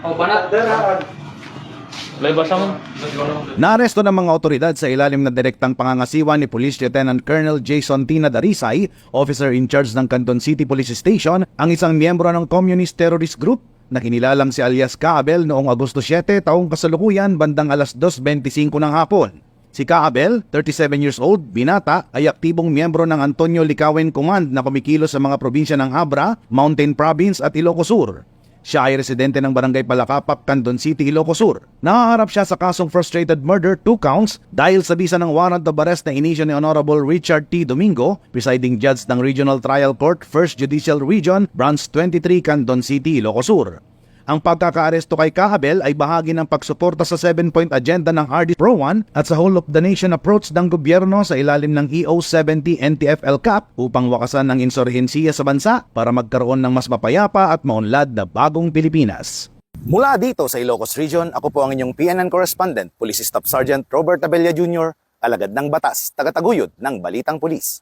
Oh, banat. Labas mo. Naaresto ng mga otoridad sa ilalim ng direktang pangangasiwa ni Police Lieutenant Colonel Jason Tina Darisay, officer in charge ng Canton City Police Station, ang isang miyembro ng Communist Terrorist Group na kinilalang si alias Kaabel noong Agosto 7 taong kasalukuyan bandang alas 2.25 ng hapon. Si Kaabel, 37 years old, binata, ay aktibong miyembro ng Antonio Licawen Command na kumikilos sa mga probinsya ng Abra, Mountain Province at Ilocos Sur. Siya ay residente ng Barangay Palakapap, Candon City, Ilocos Sur. Nahaharap siya sa kasong frustrated murder, 2 counts, dahil sa bisa ng warrant of arrest na inisyo ni Honorable Richard T. Domingo, presiding judge ng Regional Trial Court, 1st Judicial Region, Branch 23, Candon City, Ilocos Sur. Ang pagkakaaresto kay Kahabel ay bahagi ng pagsuporta sa 7-point agenda ng Hardy Pro 1 at sa whole of the nation approach ng gobyerno sa ilalim ng E EO70 NTF-L CAP upang wakasan ng insurhensiya sa bansa para magkaroon ng mas mapayapa at maunlad na bagong Pilipinas. Mula dito sa Ilocos Region, ako po ang inyong PNN correspondent, Police Staff Sergeant Robert Abella Jr., alagad ng batas, tagataguyod ng Balitang Pulis.